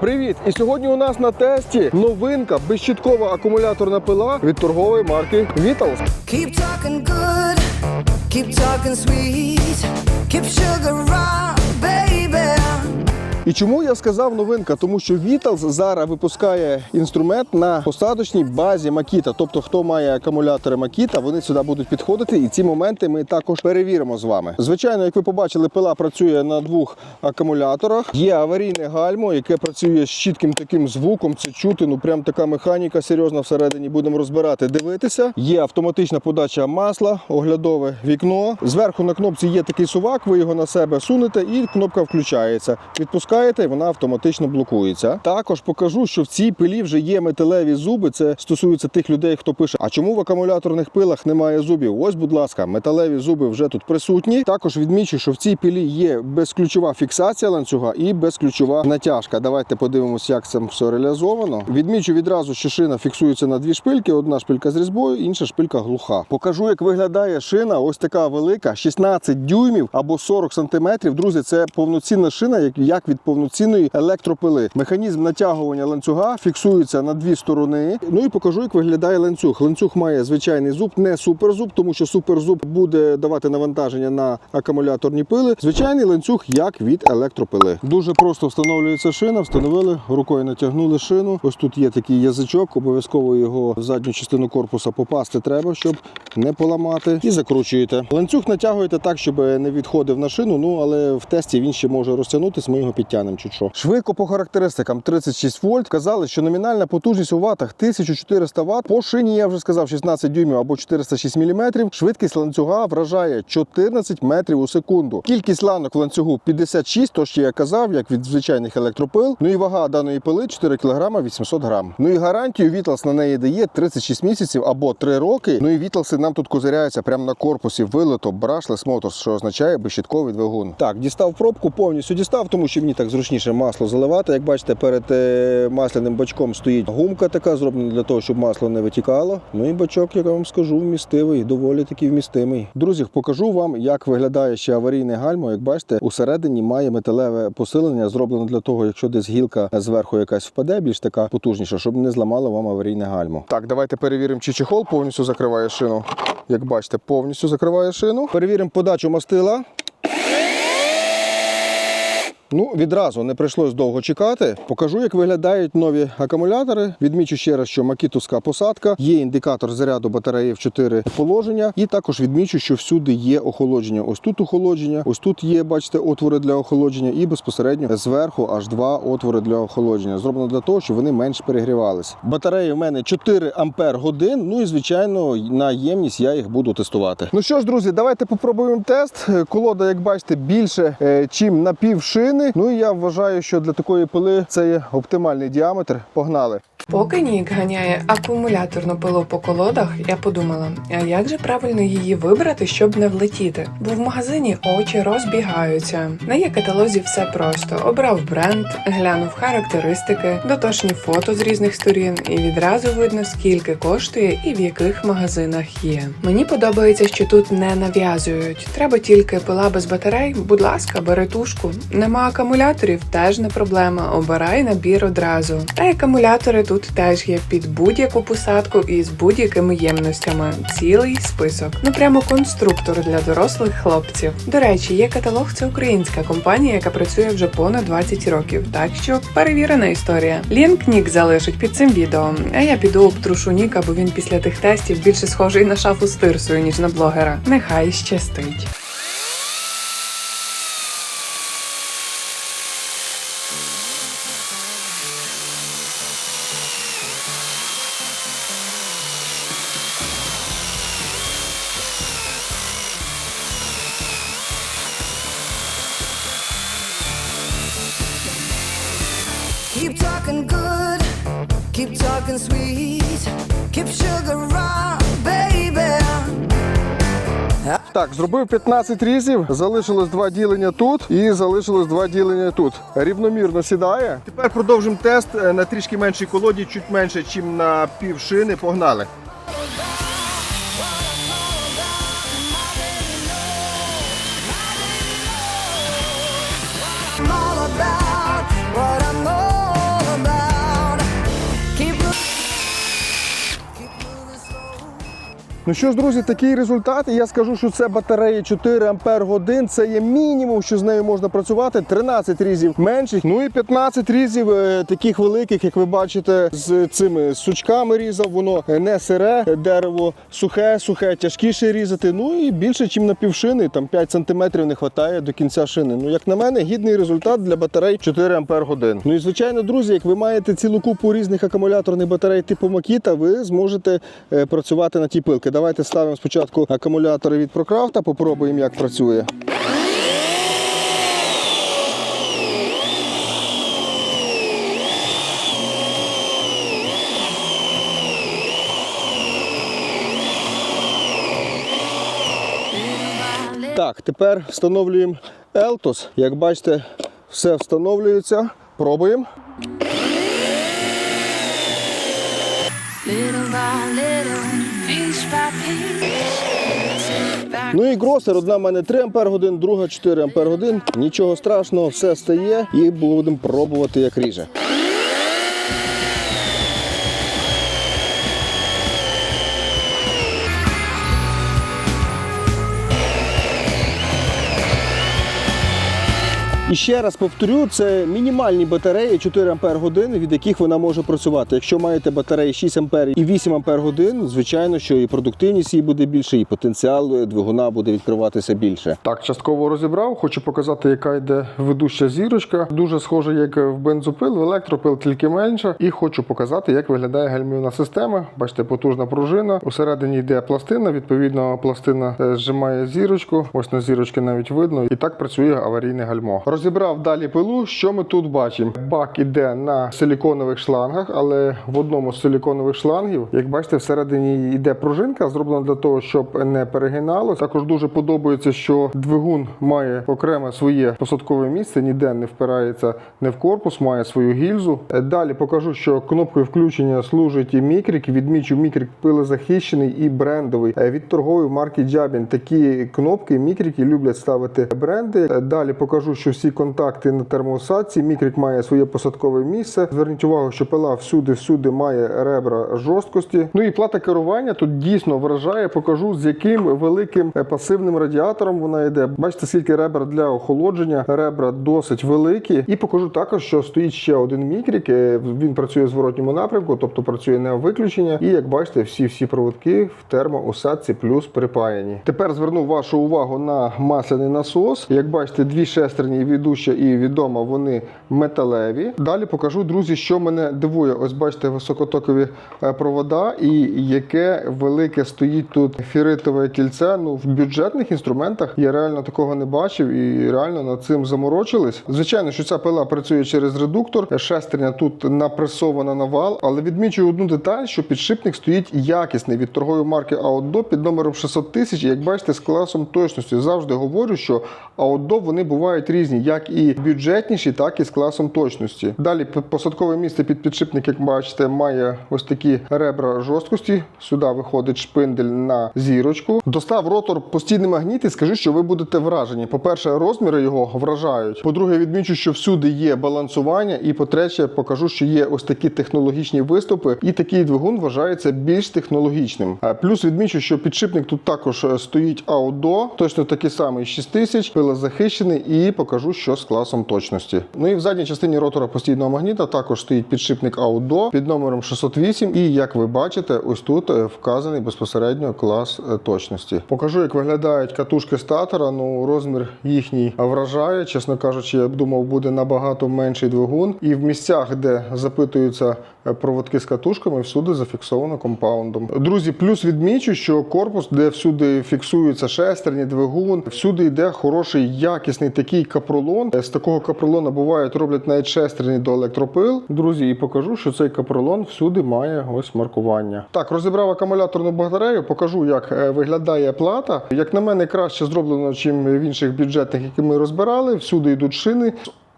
Привіт! І сьогодні у нас на тесті новинка безщиткова акумуляторна пила від торгової марки Vitals. Keep talking good, keep talking sweet, keep sugar baby. І чому я сказав новинка? Тому що Vitals зараз випускає інструмент на посадочній базі Makita. Тобто, хто має акумулятори Makita, вони сюди будуть підходити, і ці моменти ми також перевіримо з вами. Звичайно, як ви побачили, пила працює на двох акумуляторах. Є аварійне гальмо, яке працює з чітким таким звуком. Це чути. Ну прям така механіка серйозна всередині. Будемо розбирати, дивитися. Є автоматична подача масла, оглядове вікно. Зверху на кнопці є такий сувак. Ви його на себе сунете, і кнопка включається. Відпускаєте, і вона автоматично блокується. Також покажу, що в цій пилі вже є металеві зуби. Це стосується тих людей, хто пише: а чому в акумуляторних пилах немає зубів? Ось, будь ласка, металеві зуби вже тут присутні. Також відмічу, що в цій пилі є безключова фіксація ланцюга і безключова натяжка. Давайте подивимося, як це все реалізовано. Відмічу відразу, що шина фіксується на дві шпильки: одна шпилька з різьбою, інша шпилька глуха. Покажу, як виглядає шина. Ось така велика, 16 дюймів або 40 сантиметрів. Друзі, це повноцінна шина, як від повноцінної електропили. Механізм натягування ланцюга фіксується на дві сторони. Ну і покажу, як виглядає ланцюг. Ланцюг має звичайний зуб, не суперзуб, тому що суперзуб буде давати навантаження на акумуляторні пили. Звичайний ланцюг, як від електропили. Дуже просто встановлюється шина. Встановили рукою натягнули шину. Ось тут є такий язичок. Обов'язково його в задню частину корпуса попасти треба, щоб не поламати. І закручуєте. Ланцюг натягуєте так, щоб не відходив на шину. Ну але в тесті він ще може розтягнутися. Ми його підтягнемо чуть що. Швидко по характеристикам 36 вольт. Казали, що номінальна потужність у ватах 1400 Вт. По шині я вже сказав 16 дюймів або 406 мм. Швидкість ланцюга вражає 14 метрів у секунду. Кількість ланок в ланцюгу 56, то що я казав, як від звичайних електропил. Ну і вага даної пили 4 кг 800 грам. Ну і гарантію Vitals на неї дає 36 місяців або 3 роки. Ну і Vitals нам тут козиряються прямо на корпусі вилито Motors, що означає безщитковий двигун. Так, дістав пробку, повністю дістав, тому що мені так зручніше масло заливати. Як бачите, перед е, масляним бачком стоїть гумка така, зроблена для того, щоб масло не витікало. Ну і бачок, як я вам скажу, вмістивий, доволі таки вмістимий. Друзі, покажу вам, як виглядає ще аварійне гальмо. Як бачите, усередині має металеве посилення, зроблено для того, якщо десь гілка зверху якась впаде, більш така потужніша, щоб не зламало вам аварійне гальмо. Так, давайте перевіримо, чи чехол повністю закриває шину. Як бачите, повністю закриває шину. Перевіримо подачу мастила. Ну, відразу не прийшлось довго чекати. Покажу, як виглядають нові акумулятори. Відмічу ще раз, що макітовська посадка, є індикатор заряду батареї в 4 положення, і також відмічу, що всюди є охолодження. Ось тут охолодження, ось тут є, бачите, отвори для охолодження, і безпосередньо зверху аж два отвори для охолодження. Зроблено для того, щоб вони менш перегрівалися. Батареї в мене 4 ампер годин. Ну і звичайно, на ємність я їх буду тестувати. Ну що ж, друзі, давайте попробуємо тест. Колода, як бачите, більше, е, чим на пів шини. Ну і я вважаю, що для такої пили це є оптимальний діаметр. Погнали. Поки Нік ганяє акумуляторну пилу по колодах, я подумала, а як же правильно її вибрати, щоб не влетіти? Бо в магазині очі розбігаються. На є каталозі все просто: обрав бренд, глянув характеристики, дотошні фото з різних сторін, і відразу видно, скільки коштує і в яких магазинах є. Мені подобається, що тут не нав'язують. Треба тільки пила без батарей. Будь ласка, бери тушку. Нема акумуляторів, теж не проблема. Обирай набір одразу. Та й акумулятори тут теж є під будь-яку посадку і з будь-якими ємностями. Цілий список. Ну прямо конструктор для дорослих хлопців. До речі, є каталог. Це українська компанія, яка працює вже понад 20 років. Так що перевірена історія. Лінк Нік залишить під цим відео. А я піду обтрушу Ніка, бо він після тих тестів більше схожий на шафу з тирсою, ніж на блогера. Нехай щастить. Talking good, keep talking sweet, keep sugar on, baby. Так, зробив 15 різів, залишилось два ділення тут і залишилось два ділення тут. Рівномірно сідає. Тепер продовжимо тест е, на трішки меншій колоді, чуть менше, ніж на пів шини. Погнали. Ну що ж, друзі, такий результат. Я скажу, що це батарея 4 ампер годин. Це є мінімум, що з нею можна працювати. 13 різів менших. Ну і 15 різів е, таких великих, як ви бачите, з цими сучками різав. Воно не сире, дерево сухе, сухе, тяжкіше різати. Ну і більше, ніж на півшини. Там 5 сантиметрів не вистачає до кінця шини. Ну, як на мене, гідний результат для батарей 4 ампер годин. Ну і звичайно, друзі, як ви маєте цілу купу різних акумуляторних батарей типу Makita, ви зможете е, працювати на ті пилки. Давайте ставимо спочатку акумулятори від ProCraft, попробуємо, як працює. Так, тепер встановлюємо Eltos. Як бачите, все встановлюється. Пробуємо. Ну і гросер, одна в мене 3 ампер годин, друга 4 ампер годин. Нічого страшного, все стає і будемо пробувати, як ріже. І ще раз повторю, це мінімальні батареї 4 ампер години, від яких вона може працювати. Якщо маєте батареї 6 ампер і 8 ампер годин, звичайно, що і продуктивність її буде більше, і потенціал двигуна буде відкриватися більше. Так, частково розібрав. Хочу показати, яка йде ведуща зірочка. Дуже схоже, як в бензопил, в електропил, тільки менша. І хочу показати, як виглядає гальмівна система. Бачите, потужна пружина. Усередині йде пластина. Відповідно, пластина е, зжимає зірочку. Ось на зірочки навіть видно. І так працює аварійне гальмо. Розібрав далі пилу. Що ми тут бачимо? Бак іде на силіконових шлангах, але в одному з силіконових шлангів, як бачите, всередині йде пружинка, зроблена для того, щоб не перегиналось. Також дуже подобається, що двигун має окреме своє посадкове місце, ніде не впирається не в корпус, має свою гільзу. Далі покажу, що кнопкою включення служить і мікрик. Відмічу, мікрик пилозахищений і брендовий Е, від торгової марки Jabin. Такі кнопки мікрики люблять ставити бренди. Далі покажу, що всі контакти на термоусадці. Мікрик має своє посадкове місце. Зверніть увагу, що пила всюди-всюди має ребра жорсткості. Ну і плата керування тут дійсно вражає. Покажу з яким великим е, пасивним радіатором вона йде. Бачите, скільки ребер для охолодження. Ребра досить великі. І покажу також, що стоїть ще один мікрик. Е, Він працює в зворотньому напрямку, тобто працює не виключення. І як бачите, всі всі проводки в термоусадці плюс припаяні. Тепер зверну вашу увагу на масляний насос. Як бачите, дві шестерні ведуща і відома, вони металеві. Далі покажу, друзі, що мене дивує. Ось бачите, високотокові е, провода, і яке велике стоїть тут фіритове кільце. Ну в бюджетних інструментах я реально такого не бачив і реально над цим заморочились. Звичайно, що ця пила працює через редуктор. Шестерня тут напресована на вал, але відмічую одну деталь, що підшипник стоїть якісний від торгової марки Аудо під номером 600 тисяч. Як бачите, з класом точності завжди говорю, що Аудо вони бувають різні, як і бюджетніші, так і з класом точності. Далі посадкове місце під підшипник, як бачите, має ось такі ребра жорсткості. Сюди виходить шпиндель на зірочку. Достав ротор постійний магніт і скажу, що ви будете вражені. По-перше, розміри його вражають. По-друге, відмічу, що всюди є балансування. І по-третє, покажу, що є ось такі технологічні виступи, і такий двигун вважається більш технологічним. Плюс відмічу, що підшипник тут також е, стоїть Аудо, точно такий самий 6000, пилозахищений, і покажу, що з класом точності. Ну і в задній частині ротора постійного магніта також стоїть підшипник Аудо під номером 608. І як ви бачите, ось тут е, вказаний безпосередньо клас е, точності. Покажу, як виглядають катушки статора. Ну розмір їхній вражає. Чесно кажучи, я думав, буде набагато менший двигун. І в місцях, де запитуються е, проводки з катушками, всюди зафіксовано компаундом. Друзі, плюс відмічу, що корпус, де всюди фіксуються шестерні, двигун, всюди йде хороший якісний такий капролон. З такого капролона бувають роблять навіть шестерні до електропил. Друзі, і покажу, що цей капролон всюди має ось маркування. Так, розібрав акумуляторну батарею, покажу, як е, виглядає плата. Як на мене, краще зроблено, ніж в інших бюджетних, які ми розбирали. Всюди йдуть шини.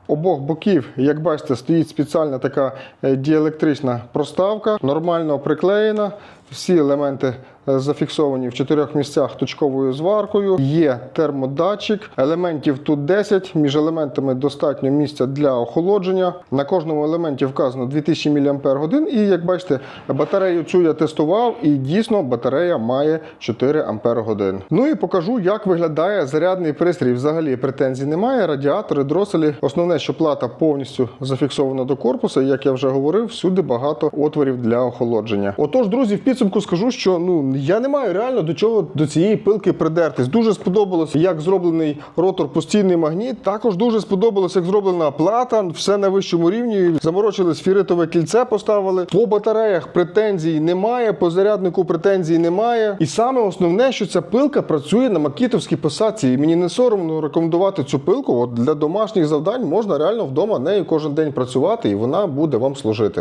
Обох боків, як бачите, стоїть спеціальна така е, діелектрична проставка, нормально приклеєна. Всі елементи е, зафіксовані в чотирьох місцях точковою зваркою. Є термодатчик. Елементів тут 10. Між елементами достатньо місця для охолодження. На кожному елементі вказано 2000 мАч. І як бачите, батарею цю я тестував, і дійсно батарея має 4 Ампер годин. Ну і покажу, як виглядає зарядний пристрій. Взагалі претензій немає. Радіатори, дроселі. Основне, що плата повністю зафіксована до корпуса. Як я вже говорив, всюди багато отворів для охолодження. Отож, друзі, в підсумку скажу, що ну я не маю реально до чого до цієї пилки придертись. Дуже сподобалось, як зроблений ротор постійний магніт. Також дуже сподобалось, як зроблена плата, все на вищому рівні. Заморочили сфіритове кільце, поставили. По батареях претензій немає, по заряднику претензій немає. І саме основне, що ця пилка працює на макітовській посадці. І мені не соромно рекомендувати цю пилку. От для домашніх завдань можна реально вдома нею кожен день працювати, і вона буде вам служити.